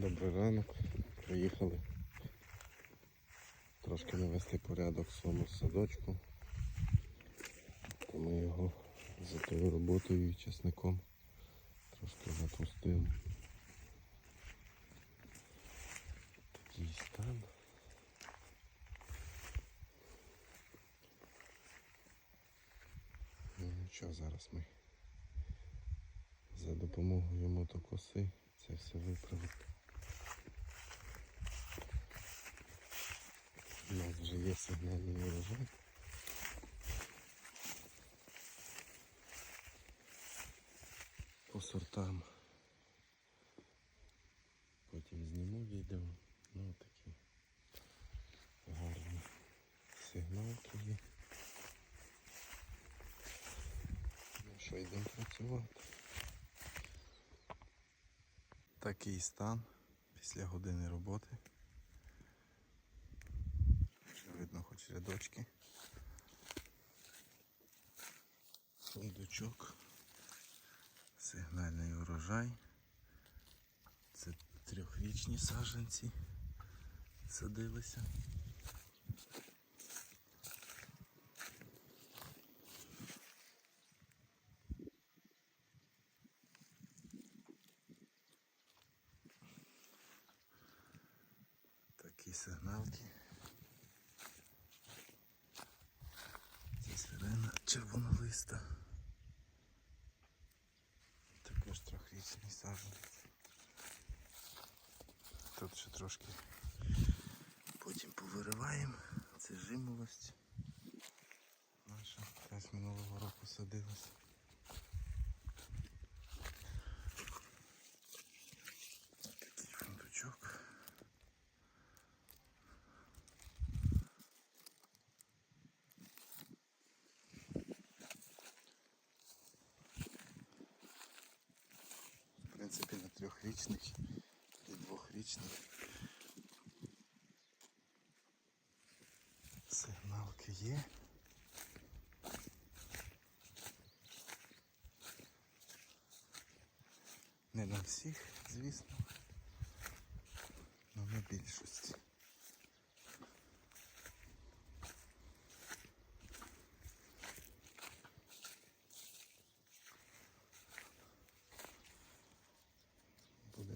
Добрий ранок. Приїхали трошки навести порядок в своєму садочку. Ми його за тою роботою і часником трошки запустив. Такий стан. Ну нічого, зараз ми за допомогою мотокоси це все виправимо. Нас вже є сигнальний урожай. По сортам. Потім зніму відео. Ну такі гарні сигналки є. Ну що, йдемо працювати. Такий стан після години роботи. Вже хоч рядочки. Сундучок. Сигнальний урожай. Це трьохрічні саджанці садилися. Такі сигналки. Це сирена червонолиста. Також трьохрічний саджанець. Тут ще трошки потім повириваємо. Це жимолость. Наша теж минулого року садилась. Такий фундучок. В принципі, на трьохрічних і двохрічних сигналки є. Не на всіх, звісно, але на більшості.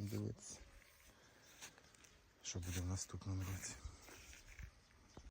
Будемо дивитися, що буде в наступному році.